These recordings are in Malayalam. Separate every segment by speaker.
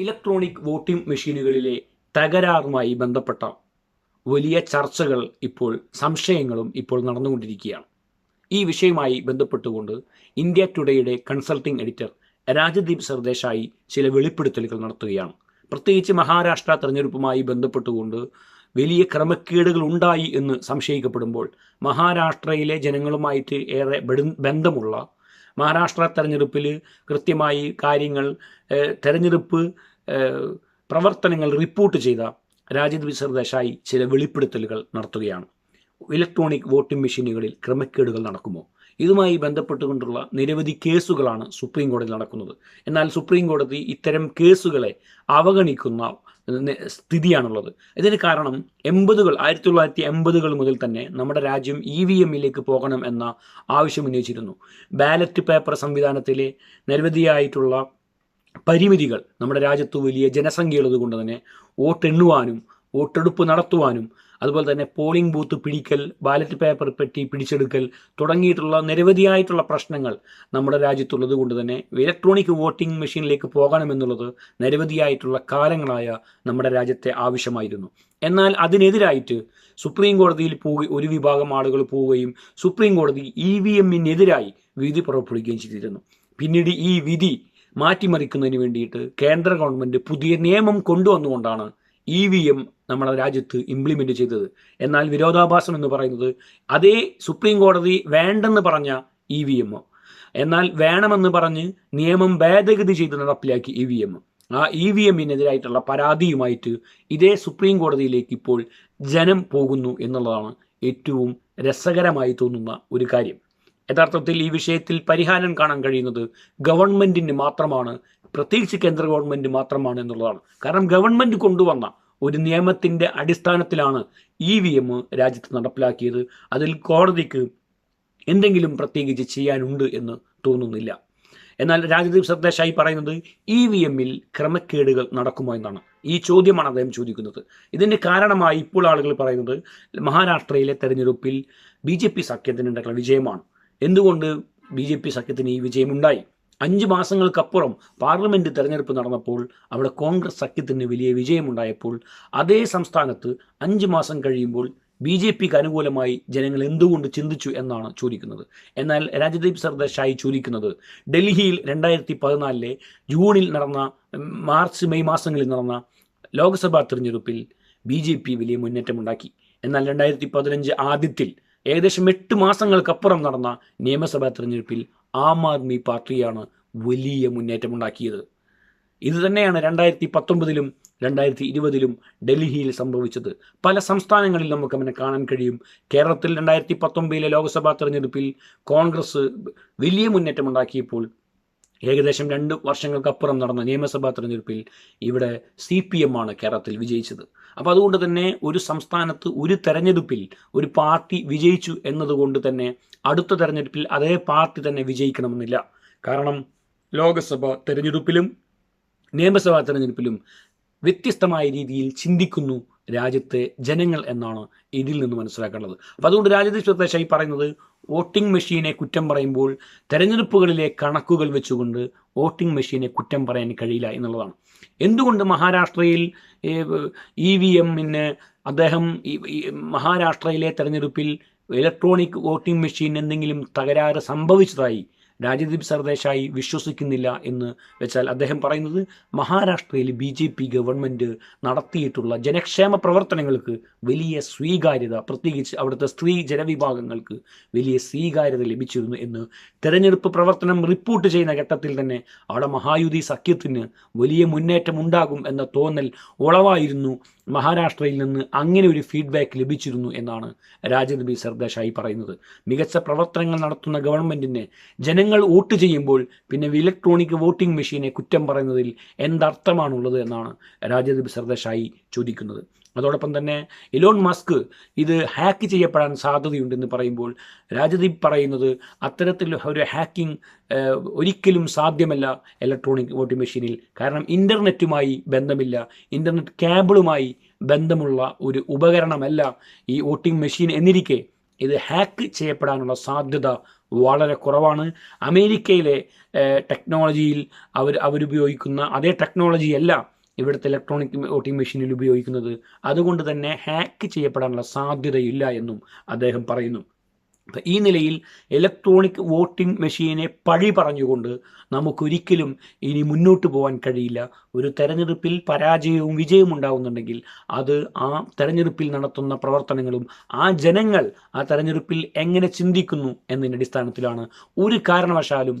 Speaker 1: ഇലക്ട്രോണിക് വോട്ടിംഗ് മെഷീനുകളിലെ തകരാറുമായി ബന്ധപ്പെട്ട വലിയ ചർച്ചകൾ ഇപ്പോൾ സംശയങ്ങളും ഇപ്പോൾ നടന്നുകൊണ്ടിരിക്കുകയാണ്. ഈ വിഷയവുമായി ബന്ധപ്പെട്ടുകൊണ്ട് ഇന്ത്യ ടുഡേയുടെ കൺസൾട്ടിംഗ് എഡിറ്റർ രാജദീപ് സർദേശായി ചില വെളിപ്പെടുത്തലുകൾ നടത്തുകയാണ്. പ്രത്യേകിച്ച് മഹാരാഷ്ട്ര തെരഞ്ഞെടുപ്പുമായി ബന്ധപ്പെട്ടുകൊണ്ട് വലിയ ക്രമക്കേടുകൾ ഉണ്ടായി എന്ന് സംശയിക്കപ്പെടുമ്പോൾ മഹാരാഷ്ട്രയിലെ ജനങ്ങളുമായിട്ട് ഏറെ ബന്ധമുള്ള മഹാരാഷ്ട്ര തെരഞ്ഞെടുപ്പിൽ കൃത്യമായി കാര്യങ്ങൾ തെരഞ്ഞെടുപ്പ് പ്രവർത്തനങ്ങൾ റിപ്പോർട്ട് ചെയ്ത രാജദീപ് വിസർദേശായി ചില വെളിപ്പെടുത്തലുകൾ നടത്തുകയാണ്. ഇലക്ട്രോണിക് വോട്ടിംഗ് മെഷീനുകളിൽ ക്രമക്കേടുകൾ നടക്കുമോ? ഇതുമായി ബന്ധപ്പെട്ടുകൊണ്ടുള്ള നിരവധി കേസുകളാണ് സുപ്രീം കോടതി നടക്കുന്നത്. എന്നാൽ സുപ്രീം കോടതി ഇത്തരം കേസുകളെ അവഗണിക്കുന്ന സ്ഥിതിയാണുള്ളത്. ഇതിന് കാരണം എൺപതുകൾ ആയിരത്തി തൊള്ളായിരത്തി എൺപതുകൾ മുതൽ തന്നെ നമ്മുടെ രാജ്യം ഇ വി എമ്മിലേക്ക് പോകണം എന്ന ആവശ്യം ഉന്നയിച്ചിരുന്നു. ബാലറ്റ് പേപ്പർ സംവിധാനത്തിലെ നിരവധിയായിട്ടുള്ള പരിമിതികൾ നമ്മുടെ രാജ്യത്ത് വലിയ ജനസംഖ്യയുള്ളത് കൊണ്ട് തന്നെ വോട്ടെണ്ണുവാനും വോട്ടെടുപ്പ് നടത്തുവാനും അതുപോലെ തന്നെ പോളിംഗ് ബൂത്ത് പിടിക്കൽ ബാലറ്റ് പേപ്പർ പെട്ടി പിടിച്ചെടുക്കൽ തുടങ്ങിയിട്ടുള്ള നിരവധിയായിട്ടുള്ള പ്രശ്നങ്ങൾ നമ്മുടെ രാജ്യത്തുള്ളത് കൊണ്ട് തന്നെ ഇലക്ട്രോണിക് വോട്ടിംഗ് മെഷീനിലേക്ക് പോകണമെന്നുള്ളത് നിരവധിയായിട്ടുള്ള കാലങ്ങളായ നമ്മുടെ രാജ്യത്തെ ആവശ്യമായിരുന്നു. എന്നാൽ അതിനെതിരായിട്ട് സുപ്രീം കോടതിയിൽ പോകുക ഒരു വിഭാഗം ആളുകൾ പോവുകയും സുപ്രീം കോടതി ഇ വി എമ്മിനെതിരായി വിധി പുറപ്പെടുവിക്കുകയും ചെയ്തിരുന്നു. പിന്നീട് ഈ വിധി മാറ്റിമറിക്കുന്നതിന് വേണ്ടിയിട്ട് കേന്ദ്ര ഗവൺമെന്റ് പുതിയ നിയമം കൊണ്ടുവന്നുകൊണ്ടാണ് ഇ വി എം നമ്മുടെ രാജ്യത്ത് ഇംപ്ലിമെന്റ് ചെയ്തത്. എന്നാൽ വിരോധാഭാസം എന്ന് പറയുന്നത് അതേ സുപ്രീം കോടതി വേണ്ടെന്ന് പറഞ്ഞ ഇ വി എം എന്നാൽ വേണമെന്ന് പറഞ്ഞ് നിയമം ഭേദഗതി ചെയ്ത് നടപ്പിലാക്കി ഇ വി എം ആ ഇ വി എമ്മിനെതിരായിട്ടുള്ള പരാതിയുമായിട്ട് ഇതേ സുപ്രീം കോടതിയിലേക്ക് ഇപ്പോൾ ജനം പോകുന്നു എന്നുള്ളതാണ് ഏറ്റവും രസകരമായി തോന്നുന്ന ഒരു കാര്യം. യഥാർത്ഥത്തിൽ ഈ വിഷയത്തിൽ പരിഹാരം കാണാൻ കഴിയുന്നത് ഗവൺമെന്റിന് മാത്രമാണ് പ്രത്യേകിച്ച് കേന്ദ്ര ഗവൺമെന്റ് മാത്രമാണ് എന്നുള്ളതാണ്. കാരണം ഗവൺമെന്റ് കൊണ്ടുവന്ന ഒരു നിയമത്തിന്റെ അടിസ്ഥാനത്തിലാണ് ഇ വി എം രാജ്യത്ത് നടപ്പിലാക്കിയത്. അതിൽ കോടതിക്ക് എന്തെങ്കിലും പ്രത്യേകിച്ച് ചെയ്യാനുണ്ട് എന്ന് തോന്നുന്നില്ല. എന്നാൽ രാജദീപ് സർദേശായി പറയുന്നത് ഇ വി എമ്മിൽ ക്രമക്കേടുകൾ നടക്കുമോ എന്നാണ്. ഈ ചോദ്യമാണ് അദ്ദേഹം ചോദിക്കുന്നത്. ഇതിന് കാരണമായി ഇപ്പോൾ ആളുകൾ പറയുന്നത് മഹാരാഷ്ട്രയിലെ തെരഞ്ഞെടുപ്പിൽ ബി ജെ പി സഖ്യത്തിനുണ്ടായിട്ടുള്ള വിജയമാണ്. എന്തുകൊണ്ട് ബി ജെ പി സഖ്യത്തിന് ഈ വിജയമുണ്ടായി അഞ്ച് മാസങ്ങൾക്കപ്പുറം പാർലമെന്റ് തെരഞ്ഞെടുപ്പ് നടന്നപ്പോൾ അവിടെ കോൺഗ്രസ് സഖ്യത്തിന് വലിയ വിജയമുണ്ടായപ്പോൾ അതേ സംസ്ഥാനത്ത് അഞ്ച് മാസം കഴിയുമ്പോൾ ബി ജെ പിക്ക് അനുകൂലമായി ജനങ്ങൾ എന്തുകൊണ്ട് ചിന്തിച്ചു എന്നാണ് ചോദിക്കുന്നത്. എന്നാൽ രാജദീപ് സർദേശായി ചോദിക്കുന്നത് ഡൽഹിയിൽ രണ്ടായിരത്തി പതിനാലിലെ ജൂണിൽ നടന്ന മാർച്ച് മെയ് മാസങ്ങളിൽ നടന്ന ലോക്സഭാ തിരഞ്ഞെടുപ്പിൽ ബി ജെ പി വലിയ മുന്നേറ്റമുണ്ടാക്കി. എന്നാൽ രണ്ടായിരത്തി പതിനഞ്ച് ആദ്യത്തിൽ ഏകദേശം എട്ട് മാസങ്ങൾക്കപ്പുറം നടന്ന നിയമസഭാ തെരഞ്ഞെടുപ്പിൽ ആം ആദ്മി പാർട്ടിയാണ് വലിയ മുന്നേറ്റമുണ്ടാക്കിയത്. ഇത് തന്നെയാണ് രണ്ടായിരത്തി പത്തൊമ്പതിലും രണ്ടായിരത്തി ഇരുപതിലും ഡൽഹിയിൽ സംഭവിച്ചത്. പല സംസ്ഥാനങ്ങളിൽ നമുക്ക് അങ്ങനെ കാണാൻ കഴിയും. കേരളത്തിൽ രണ്ടായിരത്തി പത്തൊമ്പതിലെ ലോക്സഭാ തെരഞ്ഞെടുപ്പിൽ കോൺഗ്രസ് വലിയ മുന്നേറ്റമുണ്ടാക്കിയപ്പോൾ ഏകദേശം രണ്ട് വർഷങ്ങൾക്കപ്പുറം നടന്ന നിയമസഭാ തെരഞ്ഞെടുപ്പിൽ ഇവിടെ സി പി എം ആണ് കേരളത്തിൽ വിജയിച്ചത്. അപ്പോൾ അതുകൊണ്ട് തന്നെ ഒരു സംസ്ഥാനത്ത് ഒരു തെരഞ്ഞെടുപ്പിൽ ഒരു പാർട്ടി വിജയിച്ചു എന്നതുകൊണ്ട് തന്നെ അടുത്ത തെരഞ്ഞെടുപ്പിൽ അതേ പാർട്ടി തന്നെ വിജയിക്കണമെന്നില്ല. കാരണം ലോകസഭ തെരഞ്ഞെടുപ്പിലും നിയമസഭാ തെരഞ്ഞെടുപ്പിലും വ്യത്യസ്തമായ രീതിയിൽ ചിന്തിക്കുന്നു രാജ്യത്തെ ജനങ്ങൾ എന്നാണ് ഇതിൽ നിന്ന് മനസ്സിലാക്കേണ്ടത്. അപ്പോൾ അതുകൊണ്ട് രാജ്യത്തെ ശൈ പറയുന്നത് വോട്ടിംഗ് മെഷീനെ കുറ്റം പറയുമ്പോൾ തെരഞ്ഞെടുപ്പുകളിലെ കണക്കുകൾ വെച്ചുകൊണ്ട് വോട്ടിംഗ് മെഷീനെ കുറ്റം പറയാൻ കഴിയില്ല എന്നുള്ളതാണ്. എന്തുകൊണ്ട് മഹാരാഷ്ട്രയിൽ ഇ വി എമ്മിന് അദ്ദേഹം മഹാരാഷ്ട്രയിലെ തെരഞ്ഞെടുപ്പിൽ ഇലക്ട്രോണിക് വോട്ടിംഗ് മെഷീൻ എന്തെങ്കിലും തകരാറ് സംഭവിച്ചതായി രാജദീപ് സർദേശായി വിശ്വസിക്കുന്നില്ല എന്ന് വെച്ചാൽ അദ്ദേഹം പറയുന്നത് മഹാരാഷ്ട്രയിൽ ബി ജെ പി ഗവൺമെന്റ് നടത്തിയിട്ടുള്ള ജനക്ഷേമ പ്രവർത്തനങ്ങൾക്ക് വലിയ സ്വീകാര്യത പ്രത്യേകിച്ച് അവിടുത്തെ സ്ത്രീ ജനവിഭാഗങ്ങൾക്ക് വലിയ സ്വീകാര്യത ലഭിച്ചിരുന്നു എന്ന് തെരഞ്ഞെടുപ്പ് പ്രവർത്തനം റിപ്പോർട്ട് ചെയ്യുന്ന ഘട്ടത്തിൽ തന്നെ അവിടെ മഹായുതി സഖ്യത്തിന് വലിയ മുന്നേറ്റം ഉണ്ടാകും എന്ന തോന്നൽ ഉളവായിരുന്നു. മഹാരാഷ്ട്രയിൽ നിന്ന് അങ്ങനെ ഒരു ഫീഡ്ബാക്ക് ലഭിച്ചിരുന്നു എന്നാണ് രാജദബി സർദേശായി പറയുന്നത്. മികച്ച പ്രവർത്തനങ്ങൾ നടത്തുന്ന ഗവൺമെന്റിന് ജനങ്ങൾ വോട്ട് ചെയ്യുമ്പോൾ പിന്നെ ഇലക്ട്രോണിക് വോട്ടിംഗ് മെഷീനെ കുറ്റം പറയുന്നതിൽ എന്തർത്ഥമാണുള്ളത് എന്നാണ് രാജദീപ് സർദേശായി ചോദിക്കുന്നത്. അതോടൊപ്പം തന്നെ ഇലോൺ മസ്ക് ഇത് ഹാക്ക് ചെയ്യപ്പെടാൻ സാധ്യതയുണ്ടെന്ന് പറയുമ്പോൾ രാജദീപ് പറയുന്നത് അത്തരത്തിൽ ഒരു ഹാക്കിംഗ് ഒരിക്കലും സാധ്യമല്ല ഇലക്ട്രോണിക് വോട്ടിംഗ് മെഷീനിൽ കാരണം ഇന്റർനെറ്റുമായി ബന്ധമില്ല. ഇന്റർനെറ്റ് കേബിളുമായി ബന്ധമുള്ള ഒരു ഉപകരണമല്ല ഈ വോട്ടിംഗ് മെഷീൻ എന്നിരിക്കെ ഇത് ഹാക്ക് ചെയ്യപ്പെടാനുള്ള സാധ്യത വളരെ കുറവാണ്. അമേരിക്കയിലെ ടെക്നോളജിയിൽ അവർ അവരുപയോഗിക്കുന്ന അതേ ടെക്നോളജി അല്ല ഇവിടുത്തെ ഇലക്ട്രോണിക് വോട്ടിംഗ് മെഷീനിൽ ഉപയോഗിക്കുന്നത്. അതുകൊണ്ട് തന്നെ ഹാക്ക് ചെയ്യപ്പെടാനുള്ള സാധ്യതയില്ല എന്നും അദ്ദേഹം പറയുന്നു. ഈ നിലയിൽ ഇലക്ട്രോണിക് വോട്ടിംഗ് മെഷീനെ പഴി പറഞ്ഞുകൊണ്ട് നമുക്കൊരിക്കലും ഇനി മുന്നോട്ട് പോകാൻ കഴിയില്ല. ഒരു തെരഞ്ഞെടുപ്പിൽ പരാജയവും വിജയവും ഉണ്ടാവുന്നുണ്ടെങ്കിൽ അത് ആ തെരഞ്ഞെടുപ്പിൽ നടത്തുന്ന പ്രവർത്തനങ്ങളും ആ ജനങ്ങൾ ആ തെരഞ്ഞെടുപ്പിൽ എങ്ങനെ ചിന്തിക്കുന്നു എന്നതിന്റെ അടിസ്ഥാനത്തിലാണ് ഒരു കാരണവശാലും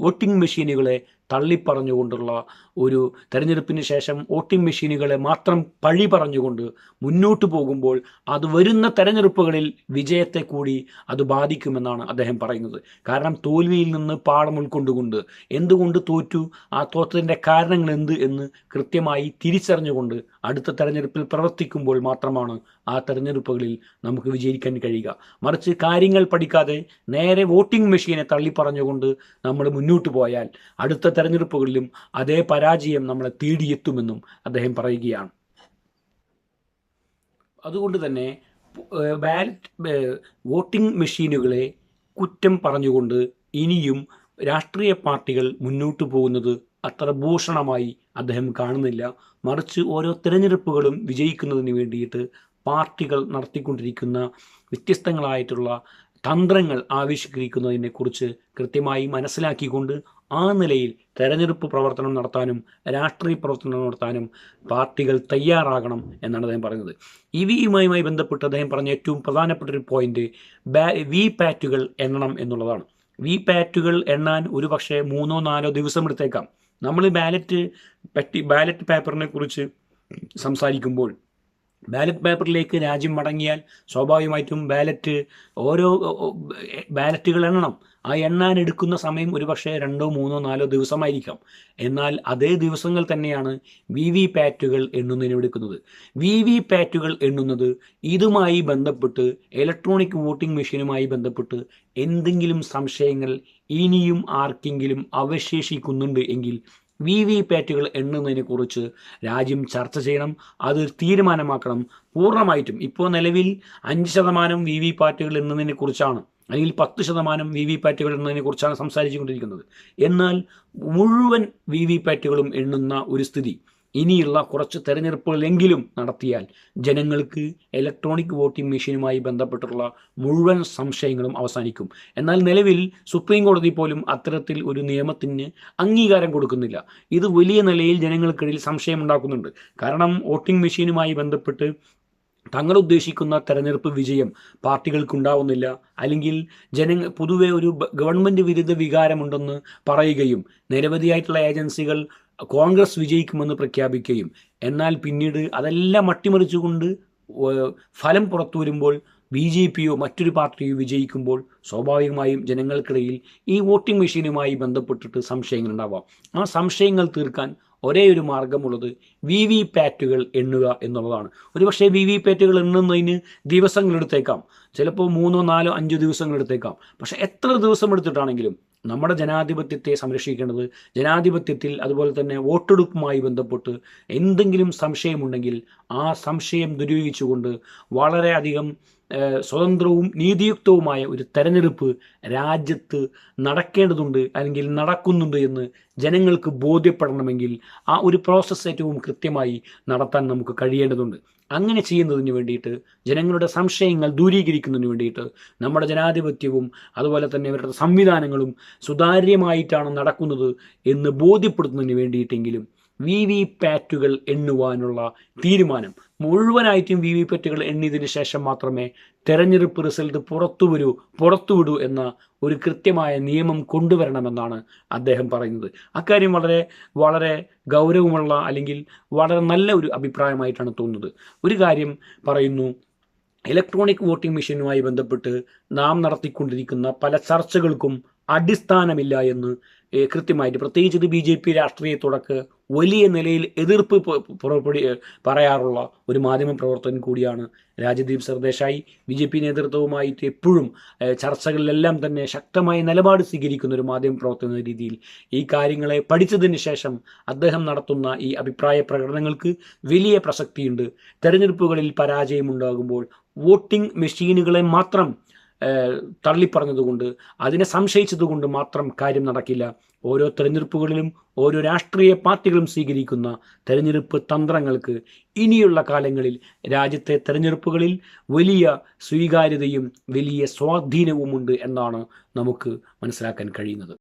Speaker 1: വോട്ടിംഗ് മെഷീനുകളെ തള്ളിപ്പറഞ്ഞുകൊണ്ടുള്ള ഒരു തെരഞ്ഞെടുപ്പിന് ശേഷം വോട്ടിംഗ് മെഷീനുകളെ മാത്രം പഴി പറഞ്ഞുകൊണ്ട് മുന്നോട്ട് പോകുമ്പോൾ അത് വരുന്ന തെരഞ്ഞെടുപ്പുകളിൽ വിജയത്തെ കൂടി അത് ബാധിക്കുമെന്നാണ് അദ്ദേഹം പറയുന്നത്. കാരണം തോൽവിയിൽ നിന്ന് പാഠം ഉൾക്കൊണ്ടുകൊണ്ട് എന്തുകൊണ്ട് തോറ്റു? ആ തോറ്റതിന്റെ കാരണങ്ങൾ എന്ത് എന്ന് കൃത്യമായി തിരിച്ചറിഞ്ഞുകൊണ്ട് അടുത്ത തെരഞ്ഞെടുപ്പിൽ പ്രവർത്തിക്കുമ്പോൾ മാത്രമാണ് ആ തെരഞ്ഞെടുപ്പുകളിൽ നമുക്ക് വിജയിക്കാൻ കഴിയുക. മറിച്ച് കാര്യങ്ങൾ പഠിക്കാതെ നേരെ വോട്ടിംഗ് മെഷീനെ തള്ളിപ്പറഞ്ഞുകൊണ്ട് നമ്മൾ മുന്നോട്ട് പോയാൽ അടുത്ത തെരഞ്ഞെടുപ്പുകളിലും അതേ പരാജയം നമ്മളെ തേടിയെത്തുമെന്നും അദ്ദേഹം പറയുകയാണ്. അതുകൊണ്ട് തന്നെ ബാലറ്റ് വോട്ടിംഗ് മെഷീനുകളെ കുറ്റം പറഞ്ഞുകൊണ്ട് ഇനിയും രാഷ്ട്രീയ പാർട്ടികൾ മുന്നോട്ട് പോകുന്നത് അത്ര ഭൂഷണമായി അദ്ദേഹം കാണുന്നില്ല. മറിച്ച് ഓരോ തിരഞ്ഞെടുപ്പുകളും വിജയിക്കുന്നതിന് വേണ്ടിയിട്ട് പാർട്ടികൾ നടത്തിക്കൊണ്ടിരിക്കുന്ന വ്യത്യസ്തങ്ങളായിട്ടുള്ള തന്ത്രങ്ങൾ ആവിഷ്കരിക്കുന്നതിനെക്കുറിച്ച് കൃത്യമായി മനസ്സിലാക്കിക്കൊണ്ട് ആ നിലയിൽ തെരഞ്ഞെടുപ്പ് പ്രവർത്തനം നടത്താനും രാഷ്ട്രീയ പ്രവർത്തനം നടത്താനും പാർട്ടികൾ തയ്യാറാകണം എന്നാണ് അദ്ദേഹം പറയുന്നത് ഇ വി യുമായി ബന്ധപ്പെട്ട് അദ്ദേഹം പറഞ്ഞ ഏറ്റവും പ്രധാനപ്പെട്ട ഒരു പോയിന്റ് വി പാറ്റുകൾ എണ്ണണം എന്നുള്ളതാണ്. വി പാറ്റുകൾ എണ്ണാൻ ഒരു പക്ഷേ മൂന്നോ നാലോ ദിവസം എടുത്തേക്കാം. നമ്മൾ ബാലറ്റ് പറ്റി ബാലറ്റ് പേപ്പറിനെ കുറിച്ച് സംസാരിക്കുമ്പോൾ ബാലറ്റ് പേപ്പറിലേക്ക് രാജ്യം മടങ്ങിയാൽ സ്വാഭാവികമായിട്ടും ബാലറ്റ് ഓരോ ബാലറ്റുകൾ എണ്ണണം. ആ എണ്ണാൻ എടുക്കുന്ന സമയം ഒരുപക്ഷെ രണ്ടോ മൂന്നോ നാലോ ദിവസമായിരിക്കാം. എന്നാൽ അതേ ദിവസങ്ങൾ തന്നെയാണ് വി വി പാറ്റുകൾ എണ്ണുന്നതിന് എടുക്കുന്നത്. വി വി പാറ്റുകൾ എണ്ണുന്നത് ഇതുമായി ബന്ധപ്പെട്ട് ഇലക്ട്രോണിക് വോട്ടിംഗ് മെഷീനുമായി ബന്ധപ്പെട്ട് എന്തെങ്കിലും സംശയങ്ങൾ ഇനിയും ആർക്കെങ്കിലും അവശേഷിക്കുന്നുണ്ട് എങ്കിൽ വി വി പാറ്റുകൾ എണ്ണുന്നതിനെക്കുറിച്ച് രാജ്യം ചർച്ച ചെയ്യണം. അത് തീരുമാനമാക്കണം. പൂർണമായിട്ടും. ഇപ്പോൾ നിലവിൽ അഞ്ച് ശതമാനം വി വി പാറ്റുകൾ എണ്ണുന്നതിനെ കുറിച്ചാണ്. അല്ലെങ്കിൽ പത്ത് ശതമാനം വി വി പാറ്റുകൾ എണ്ണുന്നതിനെ കുറിച്ചാണ് സംസാരിച്ചുകൊണ്ടിരിക്കുന്നത്. എന്നാൽ മുഴുവൻ വി വി പാറ്റുകളും എണ്ണുന്ന ഒരു സ്ഥിതി. ഇനിയുള്ള കുറച്ച് തെരഞ്ഞെടുപ്പുകളെങ്കിലും നടത്തിയാൽ ജനങ്ങൾക്ക് ഇലക്ട്രോണിക് വോട്ടിംഗ് മെഷീനുമായി ബന്ധപ്പെട്ടുള്ള മുഴുവൻ സംശയങ്ങളും അവസാനിക്കും. എന്നാൽ നിലവിൽ സുപ്രീം കോടതി പോലും അത്തരത്തിൽ ഒരു നിയമത്തിന് അംഗീകാരം കൊടുക്കുന്നില്ല. ഇത് വലിയ നിലയിൽ ജനങ്ങൾക്കിടയിൽ സംശയമുണ്ടാക്കുന്നുണ്ട് കാരണം വോട്ടിംഗ് മെഷീനുമായി ബന്ധപ്പെട്ട് തങ്ങൾ ഉദ്ദേശിക്കുന്ന തെരഞ്ഞെടുപ്പ് വിജയം പാർട്ടികൾക്കുണ്ടാവുന്നില്ല. അല്ലെങ്കിൽ ജനങ്ങൾ പൊതുവെ ഒരു ഗവൺമെന്റ് വിരുദ്ധ വികാരമുണ്ടെന്ന് പറയുകയും നിരവധിയായിട്ടുള്ള ഏജൻസികൾ കോൺഗ്രസ് വിജയിക്കുമെന്ന് പ്രഖ്യാപിക്കുകയും എന്നാൽ പിന്നീട് അതെല്ലാം അട്ടിമറിച്ചുകൊണ്ട് ഫലം പുറത്തു വരുമ്പോൾ ബി ജെ പിയോ മറ്റൊരു പാർട്ടിയോ വിജയിക്കുമ്പോൾ സ്വാഭാവികമായും ജനങ്ങൾക്കിടയിൽ ഈ വോട്ടിംഗ് മെഷീനുമായി ബന്ധപ്പെട്ടിട്ട് സംശയങ്ങൾ ഉണ്ടാവാം. ആ സംശയങ്ങൾ തീർക്കാൻ ഒരേ ഒരു മാർഗമുള്ളത് വി വി പാറ്റുകൾ എണ്ണുക എന്നുള്ളതാണ്. ഒരുപക്ഷെ വി വി പാറ്റുകൾ എണ്ണുന്നതിന് ദിവസങ്ങളെടുത്തേക്കാം. ചിലപ്പോൾ മൂന്നോ നാലോ അഞ്ചോ ദിവസങ്ങളെടുത്തേക്കാം. പക്ഷേ പക്ഷെ എത്ര ദിവസം എടുത്തിട്ടാണെങ്കിലും നമ്മുടെ ജനാധിപത്യത്തെ സംരക്ഷിക്കേണ്ടത് ജനാധിപത്യത്തിൽ അതുപോലെ തന്നെ വോട്ടെടുപ്പുമായി ബന്ധപ്പെട്ട് എന്തെങ്കിലും സംശയമുണ്ടെങ്കിൽ ആ സംശയം ദുരുപയോഗിച്ചുകൊണ്ട് വളരെയധികം സ്വതന്ത്രവും നീതിയുക്തവുമായ ഒരു തെരഞ്ഞെടുപ്പ് രാജ്യത്ത് നടക്കേണ്ടതുണ്ട് അല്ലെങ്കിൽ നടക്കുന്നുണ്ട് എന്ന് ജനങ്ങൾക്ക് ബോധ്യപ്പെടണമെങ്കിൽ ആ ഒരു പ്രോസസ്സ് ഏറ്റവും കൃത്യമായി നടത്താൻ നമുക്ക് കഴിയേണ്ടതുണ്ട്. അങ്ങനെ ചെയ്യുന്നതിന് വേണ്ടിയിട്ട് ജനങ്ങളുടെ സംശയങ്ങൾ ദൂരീകരിക്കുന്നതിന് വേണ്ടിയിട്ട് നമ്മുടെ ജനാധിപത്യവും അതുപോലെ തന്നെ ഇവരുടെ സംവിധാനങ്ങളും സുതാര്യമായിട്ടാണ് നടക്കുന്നത് എന്ന് ബോധ്യപ്പെടുത്തുന്നതിന് വേണ്ടിയിട്ടെങ്കിലും വി വി പാറ്റുകൾ എണ്ണുവാനുള്ള തീരുമാനം മുഴുവനായിട്ടും വി വി പാറ്റുകൾ എണ്ണിയതിന് ശേഷം മാത്രമേ തെരഞ്ഞെടുപ്പ് റിസൾട്ട് പുറത്തു വരൂ പുറത്തുവിടൂ എന്ന ഒരു കൃത്യമായ നിയമം കൊണ്ടുവരണമെന്നാണ് അദ്ദേഹം പറയുന്നത്. അക്കാര്യം വളരെ വളരെ ഗൗരവമുള്ള അല്ലെങ്കിൽ വളരെ നല്ല ഒരു അഭിപ്രായമായിട്ടാണ് തോന്നുന്നത്. ഒരു കാര്യം പറയുന്നു ഇലക്ട്രോണിക് വോട്ടിംഗ് മെഷീനുമായി ബന്ധപ്പെട്ട് നാം നടത്തിക്കൊണ്ടിരിക്കുന്ന പല ചർച്ചകൾക്കും അടിസ്ഥാനമില്ല എന്ന് കൃത്യമായിട്ട് പ്രത്യേകിച്ച് ഇത് ബി ജെ പി രാഷ്ട്രീയത്തോടൊക്കെ വലിയ നിലയിൽ എതിർപ്പ് പുറപ്പെടി പറയാറുള്ള ഒരു മാധ്യമ പ്രവർത്തകൻ കൂടിയാണ് Rajdeep Sardesai. B J P നേതൃത്വവുമായിട്ട് എപ്പോഴും ചർച്ചകളിലെല്ലാം തന്നെ ശക്തമായ നിലപാട് സ്വീകരിക്കുന്ന ഒരു മാധ്യമ പ്രവർത്തകൻ എന്ന രീതിയിൽ ഈ കാര്യങ്ങളെ പഠിച്ചതിന് ശേഷം അദ്ദേഹം നടത്തുന്ന ഈ അഭിപ്രായ പ്രകടനങ്ങൾക്ക് വലിയ പ്രസക്തിയുണ്ട്. തെരഞ്ഞെടുപ്പുകളിൽ പരാജയമുണ്ടാകുമ്പോൾ വോട്ടിംഗ് മെഷീനുകളെ മാത്രം തള്ളിപ്പറഞ്ഞതുകൊണ്ട് അതിനെ സംശയിച്ചതുകൊണ്ട് മാത്രം കാര്യം നടക്കില്ല. ഓരോ തെരഞ്ഞെടുപ്പുകളിലും ഓരോ രാഷ്ട്രീയ പാർട്ടികളും സ്വീകരിക്കുന്ന തെരഞ്ഞെടുപ്പ് തന്ത്രങ്ങൾക്ക് ഇനിയുള്ള കാലങ്ങളിൽ രാജ്യത്തെ തെരഞ്ഞെടുപ്പുകളിൽ വലിയ സ്വീകാര്യതയും വലിയ സ്വാധീനവുമുണ്ട് എന്നാണ് നമുക്ക് മനസ്സിലാക്കാൻ കഴിയുന്നത്.